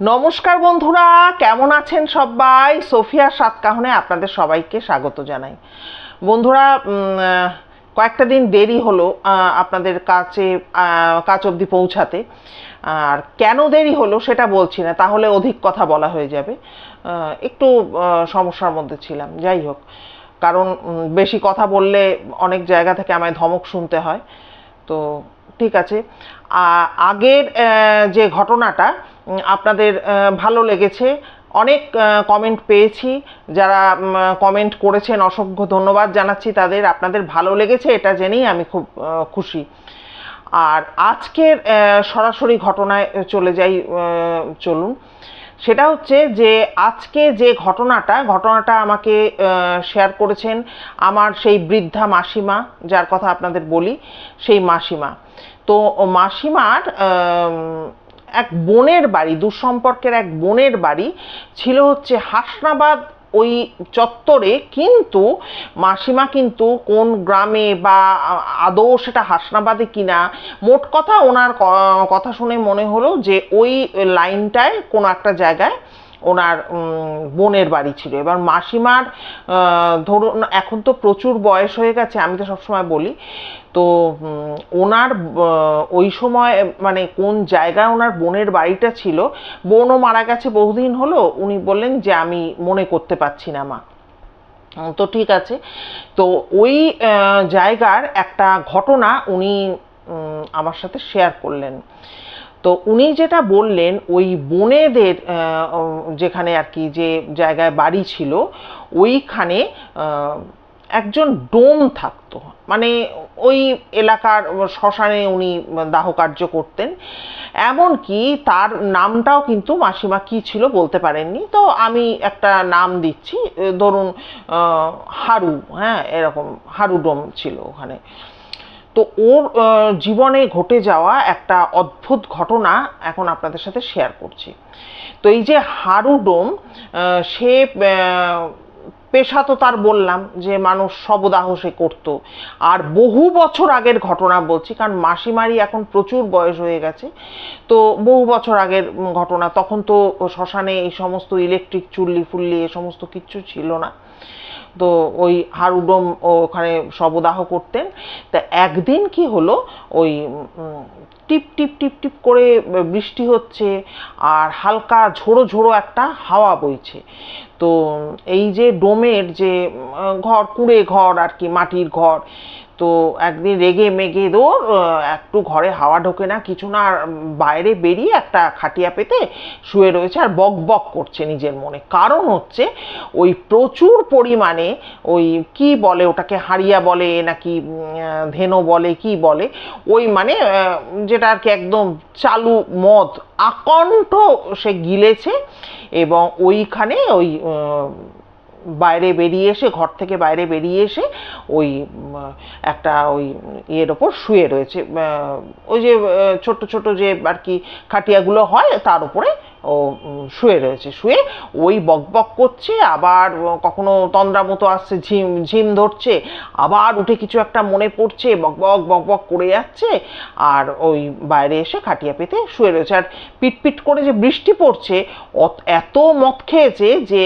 নমস্কার বন্ধুরা, কেমন আছেন সবাই? সোফিয়া সাতকাহনে আপনাদের সবাইকে স্বাগত জানাই। বন্ধুরা কয়েকটা দিন দেরি হলো আপনাদের কাছে কাছ অবধি পৌঁছাতে। আর কেন দেরি হলো সেটা বলছি না, তাহলে অধিক কথা বলা হয়ে যাবে। একটু সমস্যার মধ্যে ছিলাম, যাই হোক। কারণ বেশি কথা বললে অনেক জায়গা থেকে আমায় ধমক শুনতে হয়। তো, ঠিক আছে। আগের যে ঘটনাটা আপনাদের ভালো লেগেছে। অনেক কমেন্ট পেয়েছি। যারা কমেন্ট করেছেন, অসংখ্য ধন্যবাদ জানাচ্ছি তাদের। আপনাদের ভালো লেগেছে, এটা জেনেই আমি খুব খুশি। আর আজকের সরাসরি ঘটনায় চলে যাই চলুন। সেটা হচ্ছে যে, আজকে যে ঘটনাটা ঘটনাটা আমাকে শেয়ার করেছেন আমার সেই বৃদ্ধা মাসিমা, যার কথা আপনাদের বলি, সেই মাসিমা। তো মাসিমার এক বোনের বাড়ি, দুঃসম্পর্কের এক বোনের বাড়ি ছিল হচ্ছে হাসনাবাদ ওই চত্বরে। কিন্তু মাসিমা কিন্তু কোন গ্রামে বা আদৌ সেটা হাসনাবাদে কিনা, মোট কথা ওনার কথা শুনে মনে হলো যে ওই লাইনটায় কোনো একটা জায়গায় ওনার বোনের বাড়ি ছিল। এবার মাসিমার ধরুন এখন তো প্রচুর বয়স হয়ে গেছে, আমি তো সবসময় বলি। তো ওনার ওই সময় মানে কোন জায়গায় ওনার বোনের বাড়িটা ছিল, বোনও মারা গেছে বহুদিন হলো, উনি বললেন যে আমি মনে করতে পারছি না, মা। তো ঠিক আছে। তো ওই জায়গার একটা ঘটনা উনি আমার সাথে শেয়ার করলেন। তো উনি যেটা বললেন, ওই বোনেদের যেখানে আর কি যে জায়গায় বাড়ি ছিল, ওইখানে একজন ডোম থাকতো। মানে ওই এলাকার শ্মশানে উনি দাহ কার্য করতেন। এমনকি তার নামটাও কিন্তু মাসিমা কি ছিল বলতে পারেননি। তো আমি একটা নাম দিচ্ছি ধরুন হারু হ্যাঁ এরকম হারু ডোম ছিল ওখানে। তো ওর জীবনে ঘটে যাওয়া একটা অদ্ভুত ঘটনা এখন আপনাদের সাথে শেয়ার করছি। তো এই যে হারুডোম সে পেশা তো তার বললাম যে মানুষ শবদাহ সে করতো। আর বহু বছর আগের ঘটনা বলছি, কারণ মাসিমারি এখন প্রচুর বয়স হয়ে গেছে। তো বহু বছর আগের ঘটনা, তখন তো শ্মশানে এই সমস্ত ইলেকট্রিক চুল্লি ফুল্লি এ সমস্ত কিচ্ছু ছিল না। তো ওই হারুডম ওখানে শবদাহ করতেন। তা একদিন কি হলো, ওই টিপ টিপ টিপ টিপ করে বৃষ্টি হচ্ছে আর হালকা ঝোড়ো ঝোড়ো একটা হাওয়া বইছে। তো এই যে ডোমের যে ঘর, কুঁড়ে ঘর আর কি, মাটির ঘর তো একদিন রেগে মেগে দৌড় একটু ঘরে হাওয়া ঢোকে না, কিছু না বাইরে বেরিয়ে একটা খাটিয়া পেতে শুয়ে রয়েছে আর বক বক করছে নিজের মনে। কারণ হচ্ছে ওই প্রচুর পরিমাণে ওই কি বলে ওটাকে, হাড়িয়া বলে নাকি ধেনো বলে, কি বলে, ওই মানে যেটা আর কি একদম চালু মদ আকণ্ঠ সে গিলেছে এবং ওইখানে ওই বাইরে বেরিয়ে এসে, ঘর থেকে বাইরে বেরিয়ে এসে ওই একটা ওই ইয়ের ওপর শুয়ে রয়েছে। ওই যে ছোট ছোট যে আর কি খাটিয়াগুলো হয়, তার উপরে শুয়ে রয়েছে। শুয়ে ওই বক বক করছে, আবার কখনো তন্দ্রা মতো আসছে, ঝিম ঝিম ধরছে, আবার উঠে কিছু একটা মনে পড়ছে, বক বক বক বক করে যাচ্ছে, আর ওই বাইরে এসে খাটিয়া পেতে শুয়ে রয়েছে। আর পিট পিট করে যে বৃষ্টি পড়ছে এত মদ খেয়েছে যে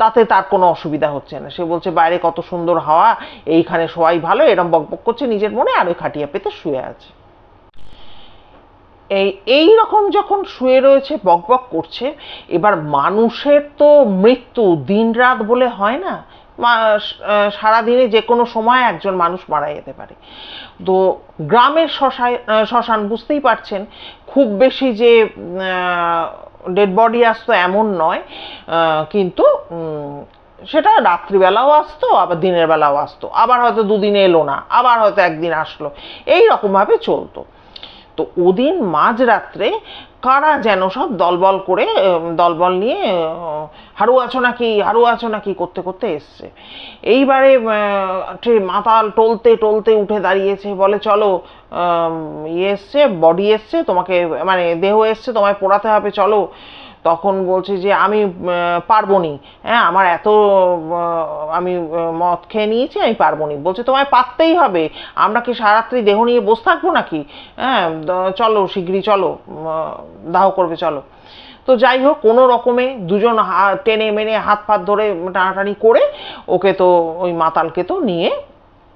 তাতে তার কোনো অসুবিধা হচ্ছে না। সে বলছে, বাইরে কত সুন্দর হাওয়া, এইখানে সবাই ভালো। এরম বক বক করছে নিজের মনে, আর ওই খাটিয়া পেতে শুয়ে আছে। এই এই রকম যখন শুয়ে রয়েছে বকবক করছে, এবার মানুষের তো মৃত্যু দিনরাত বলে হয় না। সারাদিনে যে কোনো সময় একজন মানুষ মারা যেতে পারে। তো গ্রামের শ্মশায় শ্মশান বুঝতেই পারছেন, খুব বেশি যে ডেড বডি আসতো এমন নয় কিন্তু সেটা রাত্রিবেলাও আসতো, আবার দিনের বেলাও আসতো। আবার হয়তো দুদিন এলো না, আবার হয়তো একদিন আসলো। এই রকমভাবে চলতো। তো ওদিন মাঝরাত্রে কারা যেন সব দলবল করে দলবল নিয়ে হারু আছো নাকি হারু আছো নাকি করতে করতে এসছে। এইবারে মাতাল টলতে টলতে উঠে দাঁড়িয়েছে, বলে চলো ইয়ে এসছে বডি এসছে, তোমাকে মানে দেহ এসছে, তোমায় পোড়াতে হবে, চলো। তখন বলছে যে আমি পারব নি হ্যাঁ আমার এত আমি মদ খেয়ে নিয়েছি, আমি পারব নি বলছে, তোমায় পারতেই হবে। আমরা কি সারাত্রি দেহ নিয়ে বসে থাকব নাকি? হ্যাঁ চলো, শিগগিরই চলো দাহ করবে, চলো। তো যাই হোক, কোনো রকমে দুজন টেনে মেনে হাত ফাত ধরে টানাটানি করে ওকে তো ওই মাতালকে তো নিয়ে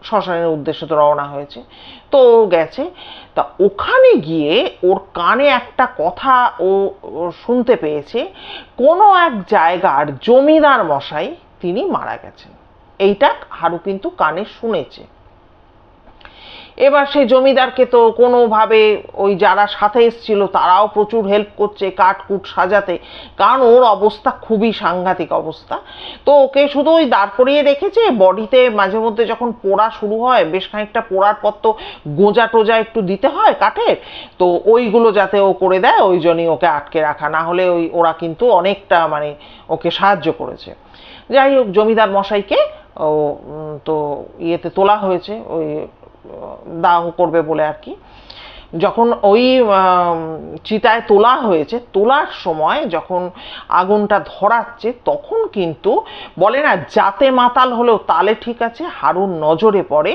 শ্মশানের উদ্দেশ্যে তো রওনা হয়েছে। তো গেছে। তা ওখানে গিয়ে ওর কানে একটা কথা ও ও শুনতে পেয়েছে। কোনো এক জায়গার জমিদার মশাই তিনি মারা গেছেন। এইটা হারু কিন্তু কানে শুনেছে। এবার সেই জমিদারকে তো কোনোভাবে ওই যারা সাথে এসেছিল তারাও প্রচুর হেল্প করছে, কাঠকুট সাজাতে। কারণ ওর অবস্থা খুবই সাংঘাতিক অবস্থা। তো ওকে শুধু ওই দাঁড় করিয়ে রেখেছে, বডিতে মাঝে মধ্যে যখন পোড়া শুরু হয়, বেশ খানিকটা পোড়ার পর তো গোঁজা টোজা একটু দিতে হয় কাঠের, তো ওইগুলো যাতে ও করে দেয়, ওই জন্যই ওকে আটকে রাখা। না হলে ওই ওরা কিন্তু অনেকটা মানে ওকে সাহায্য করেছে। যাই হোক, জমিদার মশাইকে ও তো ইয়েতে তোলা হয়েছে, ওই দাহ করবে বলে আর কি। যখন ওই চিতায় তোলা হয়েছে তোলার সময় যখন আগুনটা ধরাচ্ছে তখন কিন্তু বলে না যাতে মাতাল হলেও তালে ঠিক আছে হারুর নজরে পড়ে।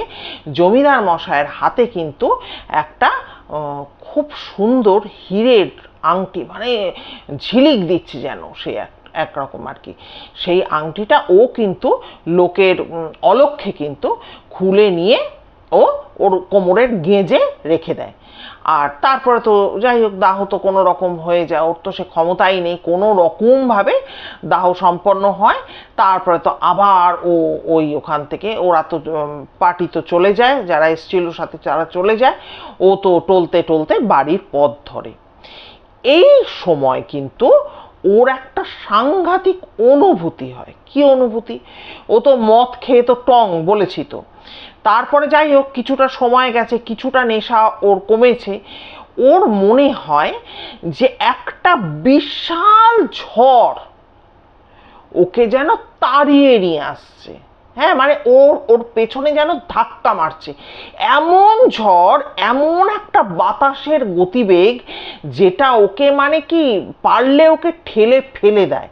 জমিদার মশায়ের হাতে কিন্তু একটা খুব সুন্দর হীরের আংটি মানে ঝিলিক দিচ্ছে যেন সে এক একরকম আর কি। সেই আংটিটা ও কিন্তু লোকের উম, অলক্ষ্যে কিন্তু খুলে নিয়ে ও ওর কোমরের গেঁজে রেখে দেয়। আর তারপরে তো যাই হোক, দাহ তো কোনো রকম হয়ে যায়, ওর তো সে ক্ষমতাই নেই। কোনো রকমভাবে দাহ সম্পন্ন হয়। তারপরে তো আবার ও ওই ওখান থেকে, ওরা তো পার্টি তো চলে যায়, যারা এসছিল সাথে যারা চলে যায়। ও তো টলতে টলতে বাড়ির পথ ধরে। এই সময় কিন্তু ওর একটা সাংঘাতিক অনুভূতি হয়। কি অনুভূতি? ও তো মদ খেয়ে তো টং বলেছি তো। তারপরে যাই হোক কিছুটা সময় গেছে, কিছুটা নেশা ওর কমেছে। ওর মনে হয় যে একটা বিশাল ঝড় ওকে যেন তাড়িয়ে নিয়ে আসছে। হ্যাঁ মানে ওর ওর পেছনে যেন ধাক্কা মারছে। এমন ঝড়, এমন একটা বাতাসের গতিবেগ যেটা ওকে মানে কি পারলে ওকে ঠেলে ফেলে দেয়।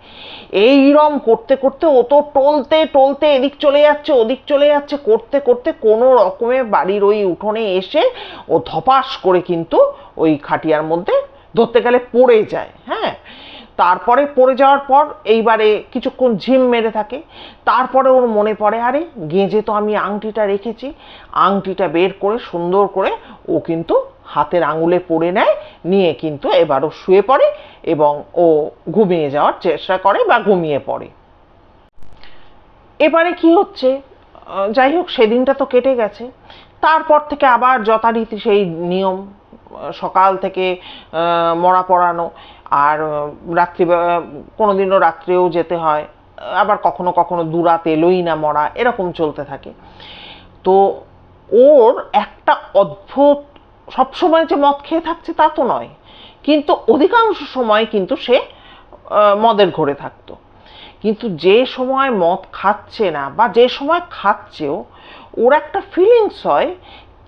এইরম করতে করতে ও তো টলতে টলতে এদিক চলে যাচ্ছে, ওদিক চলে যাচ্ছে, করতে করতে কোনো রকমে বাড়ির ওই উঠোনে এসে ও ধপাস করে কিন্তু ওই খাটিয়ার মধ্যে ধরতে গেলে পড়ে যায়। হ্যাঁ তারপরে পড়ে যাওয়ার পর এইবারে কিছুক্ষণ ঝিম মেরে থাকে। তারপরে ওর মনে পড়ে, আরে, গেঁজে তো আমি আংটিটা রেখেছি। আংটিটা বের করে, সুন্দর করে ও কিন্তু হাতের আঙুলে পড়ে নেয়, নিয়ে কিন্তু এবারও শুয়ে পড়ে এবং ও ঘুমিয়ে যাওয়ার চেষ্টা করে বা ঘুমিয়ে পড়ে। এবারে কি হচ্ছে? যাই হোক, সেদিনটা তো কেটে গেছে। তারপর থেকে আবার যথারীতি সেই নিয়ম সকাল থেকে মরা পড়ানো। আর রাত্রি কোনো দিনও রাত্রেও যেতে হয়। আবার কখনো কখনো দুরাত এলোই না মরা, এরকম চলতে থাকে। তো ওর একটা অদ্ভুত, সবসময় যে মদ খেয়ে থাকছে তা তো নয়, কিন্তু অধিকাংশ সময় কিন্তু সে মদের ঘরে থাকতো। কিন্তু যে সময় মদ খাচ্ছে না বা যে সময় খাচ্ছেও, ওর একটা ফিলিংস হয়,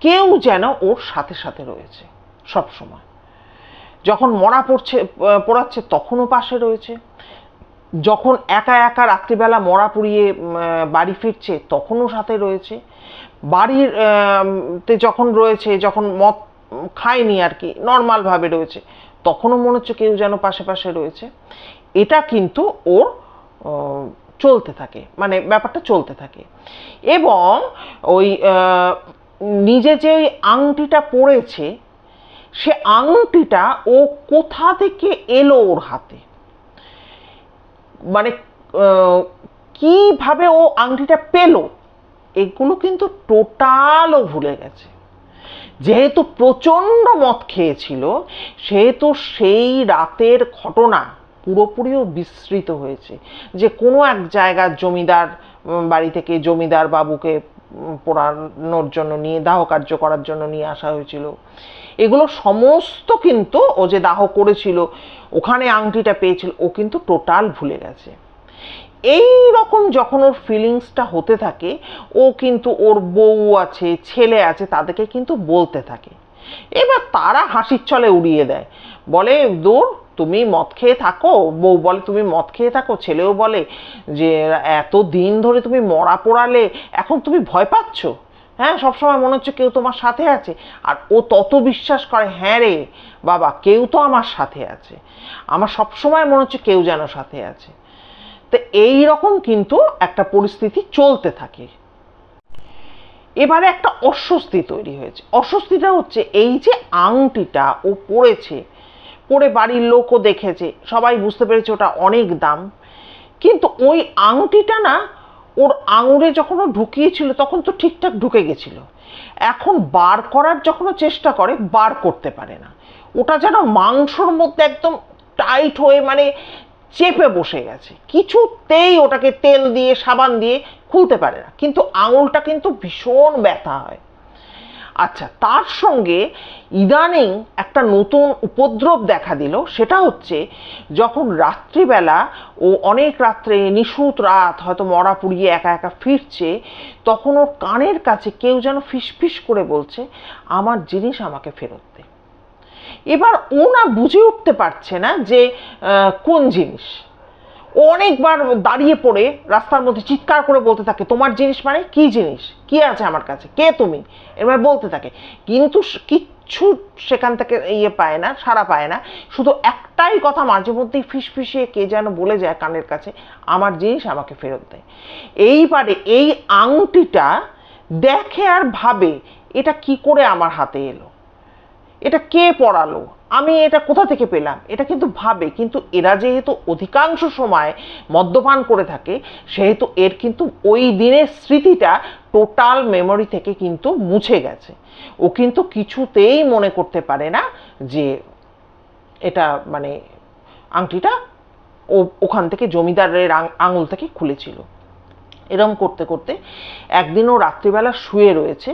কেউ যেন ওর সাথে সাথে রয়েছে সব সময় যখন মরা পড়ছে পড়াচ্ছে তখনও পাশে রয়েছে। যখন একা একা রাত্রিবেলা মরা পুড়িয়ে বাড়ি ফিরছে তখনও সাথে রয়েছে। বাড়ির তে যখন রয়েছে, যখন মদ খায়নি আর কি নর্মালভাবে রয়েছে, তখনও মনে হচ্ছে কেউ যেন পাশে পাশে রয়েছে। এটা কিন্তু ওর চলতে থাকে মানে ব্যাপারটা চলতে থাকে। এবং ওই নিজে যে ওই আংটিটা পড়েছে সে আংটিটা ও কোথা থেকে এলো ওর হাতে? মানে কীভাবে ও আংটিটা পেল? এগুলো কিন্তু টোটালও ভুলে গেছে। যেহেতু প্রচণ্ড মদ খেয়েছিল, সেহেতু সেই রাতের ঘটনা পুরোপুরিও বিস্মৃত হয়েছে যে কোনো এক জায়গার জমিদার বাড়ি থেকে জমিদার বাবুকে পোড়ানোর জন্য নিয়ে, দাহ কার্য করার জন্য নিয়ে আসা হয়েছিল। এগুলো সমস্ত কিন্তু ও যে দাহ করেছিল, ওখানে আংটিটা পেয়েছিল, ও কিন্তু টোটাল ভুলে গেছে। এই রকম যখন ওর ফিলিংসটা হতে থাকে, ও কিন্তু ওর বউ আছে, ছেলে আছে, তাদেরকে কিন্তু বলতে থাকে। এবার তারা হাসির চলে উড়িয়ে দেয়। বলে, দূর, তুমি মদ খেয়ে থাকো। বউ বলে, তুমি মদ খেয়ে থাকো? ছেলেও বলে যে এত দিন ধরে তুমি মরা পোড়ালে, এখন তুমি ভয় পাচ্ছ? হ্যাঁ সবসময় মনে হচ্ছে কেউ তোমার সাথে আছে। আর ও তত বিশ্বাস করে হ্যাঁ রে, বাবা, কেউ তো আমার সাথে আছে। আমার সবসময় মনে হচ্ছে কেউ যেন সাথে আছে। তো এই রকম কিন্তু একটা পরিস্থিতি চলতে থাকে। এবারে একটা অস্বস্তি তৈরি হয়েছে। অস্বস্তিটা হচ্ছে এই যে আংটিটা ও পড়েছে পরে বাড়ির লোকও দেখেছে, সবাই বুঝতে পেরেছে ওটা অনেক দাম। কিন্তু ওই আংটিটা না ওর আঙুরে যখন ও ঢুকিয়েছিল, তখন তো ঠিকঠাক ঢুকে গেছিল। এখন বার করার যখন চেষ্টা করে, বার করতে পারে না। ওটা যেন মাংসর মধ্যে একদম টাইট হয়ে মানে চেপে বসে গেছে। কিছুতেই ওটাকে তেল দিয়ে, সাবান দিয়ে খুলতে পারে না। কিন্তু আঙুলটা কিন্তু ভীষণ ব্যথা হয়। আচ্ছা তার সঙ্গে ইদানিং একটা নতুন উপদ্রব দেখা দিল। সেটা হচ্ছে যখন রাত্রিবেলা ও অনেক রাত্রে নিশুত রাত হয়তো মরা পুড়িয়ে একা একা ফিরছে, তখন ওর কানের কাছে কেউ যেন ফিসফিস করে বলছে, আমার জিনিস আমাকে ফেরত দে। এবার ও না বুঝে উঠতে পারছে না যে কোন জিনিস। অনেকবার দাঁড়িয়ে পড়ে রাস্তার মধ্যে চিৎকার করে বলতে থাকে, তোমার জিনিস মানে কি জিনিস? কি আছে আমার কাছে? কে তুমি? এবার বলতে থাকে, কিন্তু কিচ্ছু সেখান থেকে ইয়ে পায় না, সাড়া পায় না। শুধু একটাই কথা মাঝে মধ্যেই ফিসফিসিয়ে কে যেন বলে যায় কানের কাছে, আমার জিনিস আমাকে ফেরত দেয় এইবারে এই আংটিটা দেখে আর ভাবে এটা কি করে আমার হাতে এলো? এটা কে পড়ালো আমি এটা কোথা থেকে পেলাম? এটা কিন্তু ভাবে, কিন্তু এরা যেহেতু অধিকাংশ সময় মদ্যপান করে থাকে, সেহেতু এর কিন্তু ওই দিনের স্মৃতিটা টোটাল মেমরি থেকে কিন্তু মুছে গেছে। ও কিন্তু কিছুতেই মনে করতে পারে না যে এটা মানে আংটিটা ও, ওখান থেকে জমিদারের আঙুল থেকে খুলেছিল। এরম করতে করতে একদিন ও রাত্রিবেলা শুয়ে রয়েছে।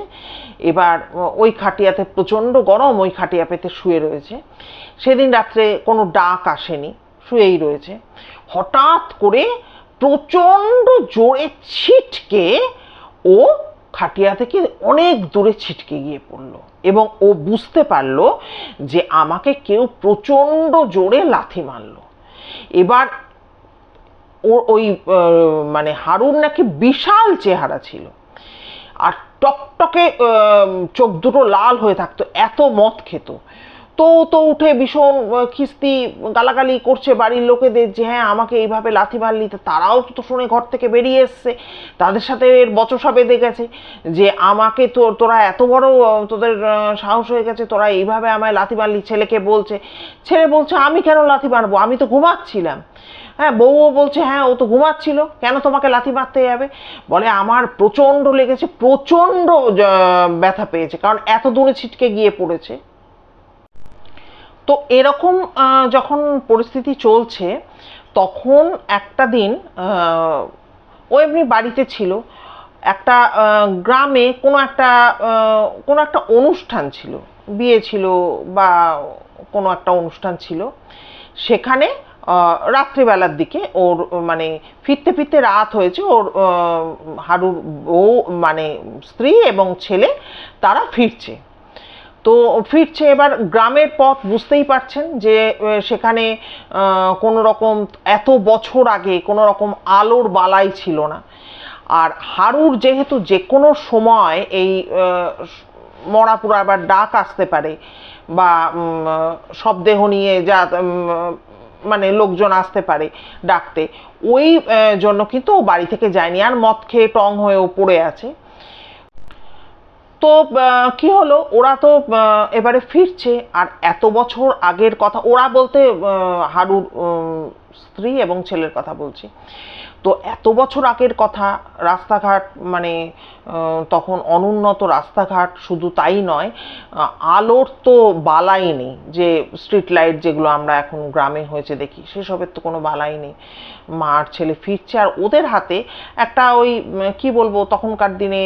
এবার ওই খাটিয়াতে প্রচণ্ড গরম ওই খাটিয়া পেতে শুয়ে রয়েছে। সেদিন রাত্রে কোনো ডাক আসেনি, শুয়েই রয়েছে। হঠাৎ করে প্রচণ্ড জোরে ছিটকে ও খাটিয়া থেকে অনেক দূরে ছিটকে গিয়ে পড়ল এবং ও বুঝতে পারল যে আমাকে কেউ প্রচণ্ড জোরে লাথি মারলো। এবার ওর ওই মানে হারুর নাকি বিশাল চেহারা ছিল। আর টকটকে চোখ দুটো লাল হয়ে থাকতো, এত মদ খেত। তো তো উঠে ভীষণ খিস্তি, গালাগালি করছে বাড়ির লোকেদের যে হ্যাঁ আমাকে এইভাবে লাথি মারলি। তারাও তো শুনে ঘর থেকে বেরিয়ে এসছে। তাদের সাথে এর বচসা বেঁধে গেছে যে, আমাকে তো, তোরা এত বড় তোদের সাহস হয়ে গেছে, তোরা এইভাবে আমায় লাথি মারলি। ছেলেকে বলছে, ছেলে বলছে, আমি কেন লাথি মারবো? আমি তো ঘুমাচ্ছিলাম। হ্যাঁ বউও বলছে হ্যাঁ ও তো ঘুমাচ্ছিল, কেন তোমাকে লাথি মারতে যাবে? বলে, আমার প্রচণ্ড লেগেছে, প্রচণ্ড ব্যথা পেয়েছে, কারণ এত দূরে ছিটকে গিয়ে পড়েছে। তো এরকম যখন পরিস্থিতি চলছে, তখন একটা দিন ও এমনি বাড়িতে ছিল। একটা গ্রামে কোনো একটা কোনো একটা অনুষ্ঠান ছিল। বিয়ে ছিল বা কোনো একটা অনুষ্ঠান ছিল। সেখানে রাত্রিবেলার দিকে ওর মানে ফিরতে ফিরতে রাত হয়েছে। ওর হারুর বউ মানে স্ত্রী এবং ছেলে তারা ফিরছে। তো ফিরছে এবার গ্রামের পথ বুঝতেই পারছেন যে সেখানে কোনো রকম এত বছর আগে কোনো রকম আলোর বালাই ছিল না। আর হারুর যেহেতু যে কোনো সময় এই আহ, মরা আবার ডাক আসতে পারে বা শবদেহ নিয়ে যা মানে লোকজন আসতে পারে ডাকতে ওই জন্য কিন্তু বাড়ি থেকে যায়নি। আর মদ খেয়ে টং হয়েও পড়ে আছে। তো কি হলো? ওরা তো এবারে ফিরছে। আর এত বছর আগের কথা, ওরা বলতে হারুর স্ত্রী এবং ছেলের কথা বলছি। তো এত বছর আগের কথা, রাস্তাঘাট মানে তখন অনুন্নত রাস্তাঘাট শুধু তাই নয় আলোর তো বালাই নেই যে স্ট্রিট লাইট যেগুলো আমরা এখন গ্রামে হয়েছে দেখি, সেসবের তো কোনো বালাই নেই। মার ছেলে ফিরছে আর ওদের হাতে একটা ওই কি বলব, তখনকার দিনে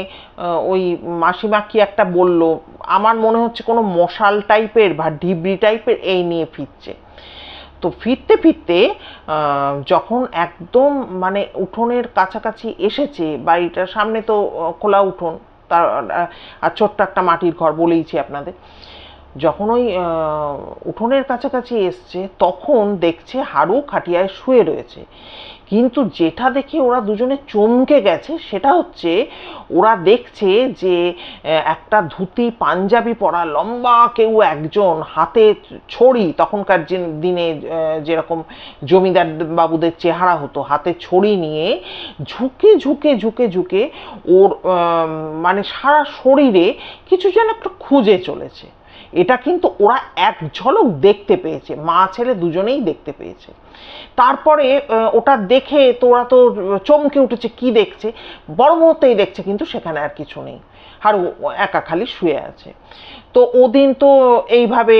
ওই মাসিমা কি একটা বলল, আমার মনে হচ্ছে কোনো মশাল টাইপের বা ঢিবড়ি টাইপের এই নিয়ে ফিরছে। তো ফিরতে ফিরতে যখন একদম মানে উঠোনের কাছাকাছি এসেছে, বাড়িটার সামনে তো খোলা উঠোন, তার আর ছোট্ট একটা মাটির ঘর বলেইছি আপনাদের, যখন ওই উঠোনের কাছাকাছি এসছে, তখন দেখছে হাড়ু খাটিয়ায় শুয়ে রয়েছে। কিন্তু যেটা দেখে ওরা দুজনে চমকে গেছে সেটা হচ্ছে ওরা দেখছে যে একটা ধুতি পাঞ্জাবি পরা লম্বা কেউ একজন হাতে ছড়ি তখনকার দিনে যেরকম জমিদার বাবুদের চেহারা হতো, হাতে ছড়ি নিয়ে ঝুঁকে ঝুঁকে ঝুঁকে ঝুঁকে ওর মানে সারা শরীরে কিছু যেন একটা খুঁজে চলেছে। এটা কিন্তু ওরা এক ঝলক দেখতে পেয়েছে। মা ছেলে দুজনেই দেখতে পেয়েছে। তারপরে ওটা দেখে তো ওরা তো চমকে উঠেছে, কি দেখছে? বড় মুহূর্তেই দেখছে, কিন্তু সেখানে আর কিছু নেই। হারু একা খালি শুয়ে আছে। তো ওদিন তো এইভাবে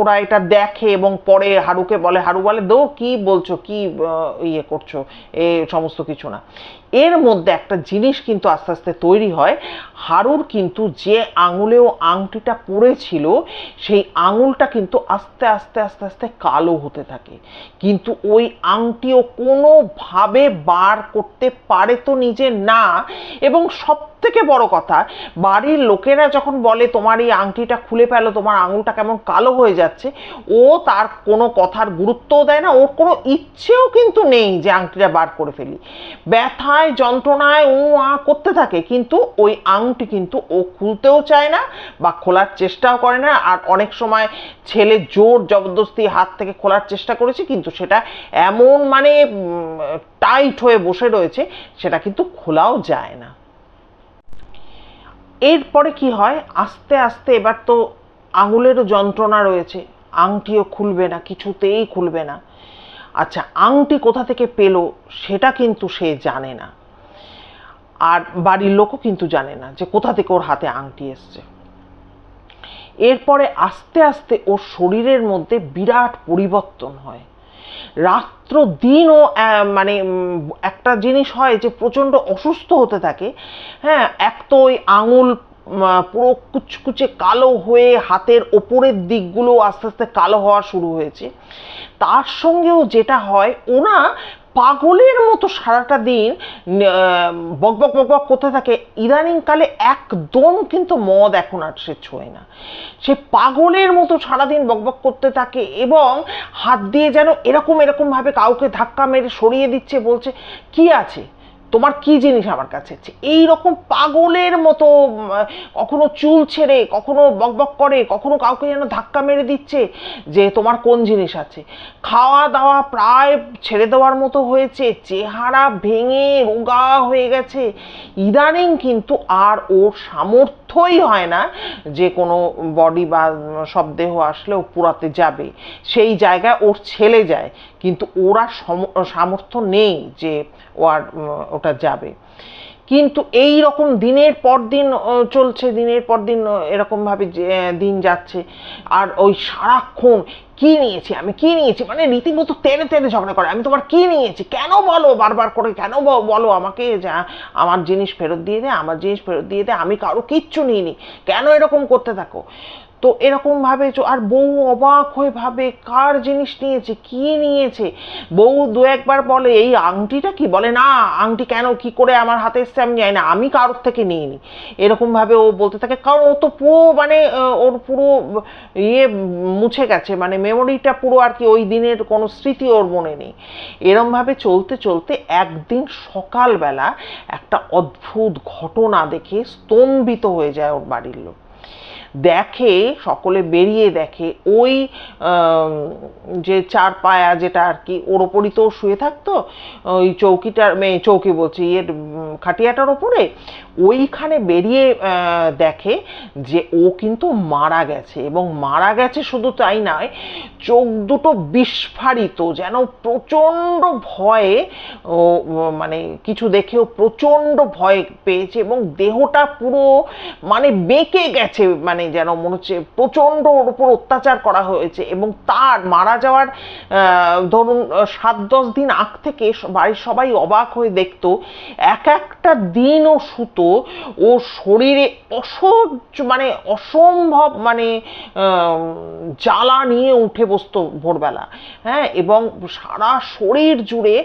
ওরা এটা দেখে এবং পরে হারুকে বলে, হারু বলে, দো, কি বলছো? কি ইয়ে করছ? এ, সমস্ত কিছু না। এর মধ্যে একটা জিনিস কিন্তু আস্তে আস্তে তৈরি হয়। হারুর কিন্তু যে আঙুলেও আংটিটা পড়েছিল, সেই আঙুলটা কিন্তু আস্তে আস্তে আস্তে আস্তে কালো হতে থাকে। কিন্তু ওই আংটিও কোনোভাবে বার করতে পারে তো নিজে না। এবং সব থেকে বড় কথা, বাড়ির লোকেরা যখন বলে, তোমার এই আংটিটা খুলে ফেলো, তোমার আঙুলটা কেমন কালো হয়ে যাচ্ছে, ও তার কোনো কথার গুরুত্বও দেয় না। ওর কোনো ইচ্ছেও কিন্তু নেই যে আংটিটা বার করে ফেলি। ব্যথায় যন্ত্রণায় ও আ করতে থাকে। কিন্তু ওই আংটি কিন্তু ও খুলতেও চায় না বা খোলার চেষ্টাও করে না। আর অনেক সময় ছেলে জোর জবরদস্তি হাত থেকে খোলার চেষ্টা করেছে, কিন্তু সেটা এমন মানে টাইট হয়ে বসে রয়েছে, সেটা কিন্তু খোলাও যায় না। এরপরে কি হয়? আস্তে আস্তে এবার তো আঙুলেরও যন্ত্রণা রয়েছে। আংটিও খুলবে না, কিছুতেই খুলবে না। আচ্ছা আংটি কোথা থেকে পেল সেটা কিন্তু সে জানে না। আর বাড়ির লোকও কিন্তু জানে না যে কোথা থেকে ওর হাতে আংটি এসছে। এরপরে আস্তে আস্তে ওর শরীরের মধ্যে বিরাট পরিবর্তন হয়। রাত্র দিনও আহ, মানে একটা জিনিস হয় যে প্রচণ্ড অসুস্থ হতে থাকে। হ্যাঁ এক তো ওই আঙুল পুরো কুচকুচে কালো হয়ে হাতের ওপরের দিকগুলো আস্তে আস্তে কালো হওয়া শুরু হয়েছে। তার সঙ্গেও যেটা হয়, ওনা পাগলের মতো সারাটা দিন বকবক বকবক করতে থাকে। ইদানিংকালে একদম কিন্তু মদ এখন আর সে ছোঁয় না। সে পাগলের মতো সারাদিন বকবক করতে থাকে এবং হাত দিয়ে যেন এরকম এরকম ভাবে কাউকে ধাক্কা মেরে সরিয়ে দিচ্ছে, বলছে, কি আছে? তোমার কি জিনিস আমার কাছে এই রকম পাগলের মতো কখনো চুল ছেড়ে, কখনো বকবক করে, কখনো কাউকে যেন ধাক্কা মেরে দিচ্ছে যে তোমার কোন জিনিস আছে? খাওয়া দাওয়া প্রায় ছেড়ে দেওয়ার মতো হয়েছে, চেহারা ভেঙে রোগা হয়ে গেছে। ইদানিং কিন্তু আর ওর সামর্থ্যই হয় না যে কোনো বডি বা সব দেহ আসলে ও পুরাতে যাবে। সেই জায়গায় ওর ছেলে যায়, কিন্তু ওরা সম- সামর্থ্য নেই যে ও আর উম, ওটা যাবে। কিন্তু এই রকম দিনের পর দিন চলছে দিনের পর দিন এরকমভাবে দিন যাচ্ছে। আর ওই সারাক্ষণ কি নিয়েছি আমি কি নিয়েছি? মানে রীতিমতো তেড়ে তেড়ে ঝগড়া করে। আমি তোমার কি নিয়েছি? কেন বলো? বারবার করে কেন বলো আমাকে? যে আমার জিনিস ফেরত দিয়ে দে আমার জিনিস ফেরত দিয়ে দে আমি কারও কিচ্ছু নিইনি। কেন এরকম করতে থাকো? তো এরকম ভাবে আর বউ অবাক হয়ে ভাবে, কার জিনিস নিয়েছে, কি নিয়েছে? বউ দু একবার বলে, এই আংটিটা কি? বলে, না, আংটি কেন, কি করে আমার হাতে এসছে আমি জানি না, আমি কারোর থেকে নিইনি। এরকম ভাবে ও বলতে থাকে, কারণ ও তো পুরো মানে ওর পুরো ইয়ে মুছে গেছে মানে মেমোরিটা পুরো আর কি, ওই দিনের কোনো স্মৃতি ওর মনে নেই। এরম ভাবে চলতে চলতে একদিন সকালবেলা একটা অদ্ভুত ঘটনা দেখে স্তম্ভিত হয়ে যায় ওর বাড়ির লোক। দেখে, সকলে বেরিয়ে দেখে, ওই যে চার পায়া যেটা আর কি, ওর ওপরই তো শুয়ে থাকতো, ওই চৌকিটার, মে- চৌকি বলছি, ইয়ের খাটিয়াটার ওপরে, ওইখানে বেরিয়ে দেখে যে ও কিন্তু মারা গেছে। এবং মারা গেছে শুধু তাই নয়, চোখ দুটো বিস্ফারিত, যেন প্রচণ্ড ভয়ে ও মানে কিছু দেখেও প্রচণ্ড ভয় পেয়েছে এবং দেহটা পুরো মানে বেঁকে গেছে মানে যেন মনে হচ্ছে প্রচণ্ড ওর উপর অত্যাচার করা হয়েছে এবং তার মারা যাওয়ার ধরুন সাত দশ দিন আগ থেকে বাড়ির সবাই অবাক হয়ে দেখতো, এক একটা দিন ও সুতো ও শরীরে অসহ্য মানে অসম্ভব মানে জ্বালা নিয়ে উঠে বসতো ভোরবেলা। হ্যাঁ এবং সারা শরীর জুড়ে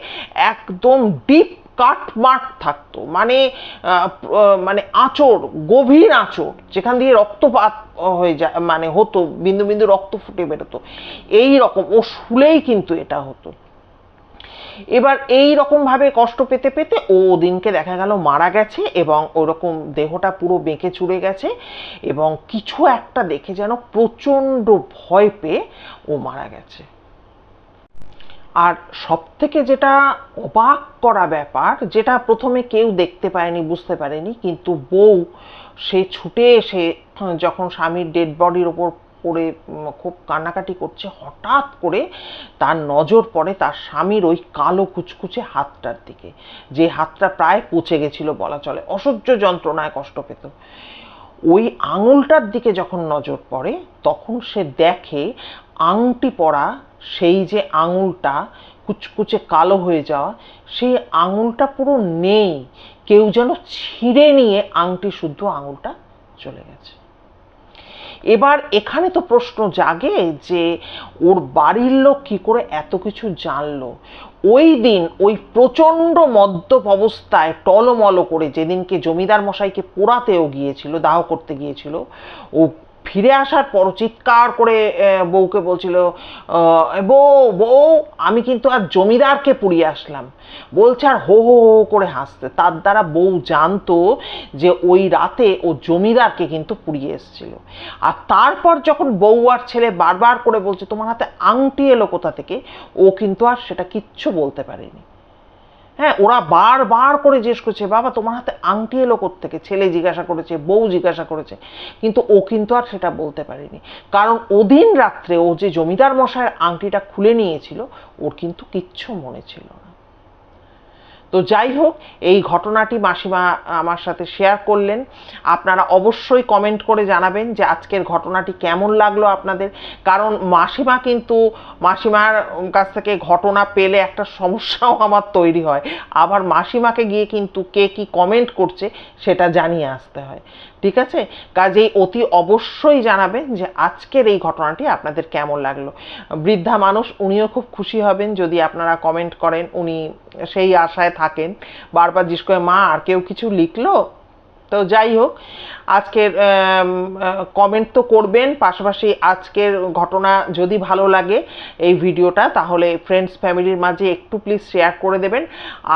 একদম ডিপ কাটমাট থাকতো মানে মানে আঁচড়, গভীর আঁচড়, যেখান দিয়ে রক্তপাত হয়ে যায় মানে হতো, বিন্দু বিন্দু রক্ত ফুটে বেরোতো। এই রকম, ও শুলেই কিন্তু এটা হতো। এবার এই রকম ভাবে কষ্ট পেতে পেতে ও দিনকে দেখা গেল মারা গেছে এবং ওরকম দেহটা পুরো বেঁকে চুড়ে গেছে এবং কিছু একটা দেখে যেন প্রচণ্ড ভয় পেয়ে ও মারা গেছে। আর সব থেকে যেটা অবাক করা ব্যাপার, যেটা প্রথমে কেউ দেখতে পায়নি, বুঝতে পারেনি, কিন্তু বউ সে ছুটে এসে যখন স্বামীর ডেড বডির ওপর পড়ে খুব কান্নাকাটি করছে, হঠাৎ করে তার নজর পড়ে তার স্বামীর ওই কালো কুচকুচে হাতটার দিকে। যে হাতটা প্রায় পচে গেছিল বলা চলে, অসহ্য যন্ত্রণায় কষ্ট পেত। ওই আঙুলটার দিকে যখন নজর পড়ে, তখন সে দেখে আংটি পরা সেই যে আঙুলটা কুচকুচে কালো হয়ে যাওয়া, সেই আঙুলটা পুরো নেই। কেউ যেন ছিঁড়ে নিয়ে আংটি শুদ্ধ আঙুলটা চলে গেছে। এবার এখানে তো প্রশ্ন জাগে যে ওর বাড়ির লোক কি করে এত কিছু জানলো? ওই দিন ওই প্রচণ্ড মদ্যপ অবস্থায় টলমল করে যেদিনকে জমিদার মশাইকে পোড়াতেও গিয়েছিল, দাহ করতে গিয়েছিল, ও ফিরে আসার পর চিৎকার করে বউকে বলছিল বউ বউ, আমি কিন্তু আর জমিদারকে পুড়িয়ে আসলাম। বলছে, আর হো হো হো, করে হাসতে। তার দ্বারা বউ জানতো যে ওই রাতে ও জমিদারকে কিন্তু পুড়িয়ে এসেছিল। আর তারপর যখন বউ আর ছেলে বারবার করে বলছে, তোমার হাতে আংটি এলো কোথা থেকে? ও কিন্তু আর সেটা কিচ্ছু বলতে পারেনি। হ্যাঁ ওরা বারবার করে জিজ্ঞেস করছে, বাবা, তোমার হাতে আংটি এলো থেকে ছেলে জিজ্ঞাসা করেছে, বউ জিজ্ঞাসা করেছে। কিন্তু ও কিন্তু আর সেটা বলতে পারেনি। কারণ ওদিন রাত্রে ও যে জমিদার মশাইয়ের আংটিটা খুলে নিয়েছিল, ওর কিন্তু কিচ্ছু মনে ছিল না। তো যাই হোক, এই ঘটনাটি মাসিমা আমার সাথে শেয়ার করলেন। আপনারা অবশ্যই কমেন্ট করে জানাবেন যে আজকের ঘটনাটি কেমন লাগল আপনাদের। কারণ মাসিমা কিন্তু, মাসিমার কাছ থেকে ঘটনা পেলে একটা সমস্যাও আমার তৈরি হয়। আবার মাসিমাকে গিয়ে কিন্তু কে কি কমেন্ট করছে সেটা জানিয়ে আসতে হয়। ঠিক আছে? কাজেই অতি অবশ্যই জানাবেন যে আজকের এই ঘটনাটি আপনাদের কেমন লাগল। বৃদ্ধা মানুষ, উনিও খুব খুশি হবেন যদি আপনারা কমেন্ট করেন। উনি সেই আশায় থাকেন। বারবার জিজ্ঞেস করে, মা, আর কেউ কিছু লিখলো? তো যাই হোক, আজকের কমেন্ট তো করবেন। পাশাপাশি আজকের ঘটনা যদি ভালো লাগে এই ভিডিওটা, তাহলে ফ্রেন্ডস ফ্যামিলির মাঝে একটু প্লিজ শেয়ার করে দেবেন।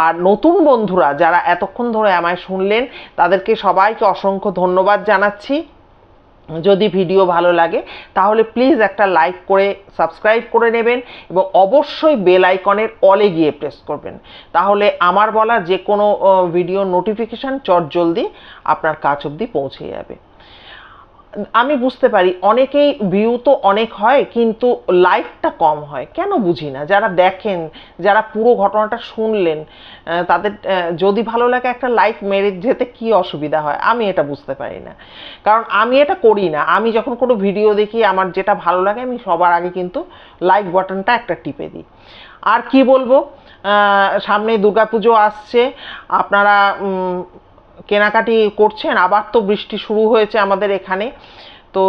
আর নতুন বন্ধুরা যারা এতক্ষণ ধরে আমায় শুনলেন, তাদেরকে সবাইকে অসংখ্য ধন্যবাদ জানাচ্ছি। যদি ভিডিও ভালো লাগে, তাহলে প্লিজ একটা লাইক করে সাবস্ক্রাইব করে নেবেন এবং অবশ্যই বেল আইকনের অলে গিয়ে প্রেস করবেন। তাহলে আমার বলা যে কোনো ভিডিও নোটিফিকেশান চট জলদি আপনার কাছ অবধি পৌঁছে যাবে। আমি বুঝতে পারি অনেকেই ভিউ তো অনেক হয়, কিন্তু লাইকটা কম হয়। কেন বুঝি না? যারা দেখেন, যারা পুরো ঘটনাটা শুনলেন তাদের যদি ভালো লাগে একটা লাইক মেরে যেতে কি অসুবিধা হয়? আমি এটা বুঝতে পারি না। কারণ আমি এটা করি না। আমি যখন কোনো ভিডিও দেখি, আমার যেটা ভালো লাগে, আমি সবার আগে কিন্তু লাইক বাটনটা একটা টিপে দিই। আর কি বলব? সামনে দুর্গাপুজো আসছে। আপনারা কেনাকাটি করছেন আবার তো বৃষ্টি শুরু হয়েছে আমাদের এখানে। তো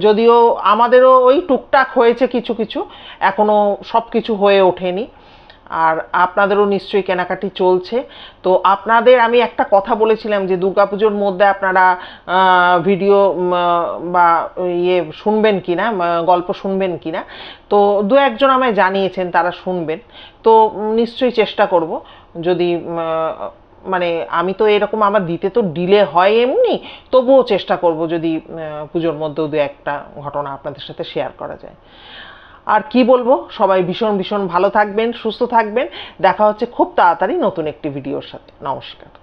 যদিও আমাদেরও ওই টুকটাক হয়েছে কিছু কিছু এখনও সব কিছু হয়ে ওঠেনি। আর আপনাদেরও নিশ্চয়ই কেনাকাটি চলছে। তো আপনাদের আমি একটা কথা বলেছিলাম যে দুর্গাপুজোর মধ্যে আপনারা ভিডিও বা ইয়ে শুনবেন কিনা আহ, গল্প শুনবেন কিনা। তো দু একজন আমায় জানিয়েছেন তারা শুনবেন। তো নিশ্চয়ই চেষ্টা করব। যদি মানে আমি তো এরকম আমার দিতে তো ডিলে হয় এমনি, তবুও চেষ্টা করব যদি পুজোর মধ্যেও দু একটা ঘটনা আপনাদের সাথে শেয়ার করা যায়। আর কি বলব, সবাই ভীষণ ভীষণ ভালো থাকবেন, সুস্থ থাকবেন, দেখা হচ্ছে খুব তাড়াতাড়ি নতুন একটি ভিডিওর সাথে। নমস্কার।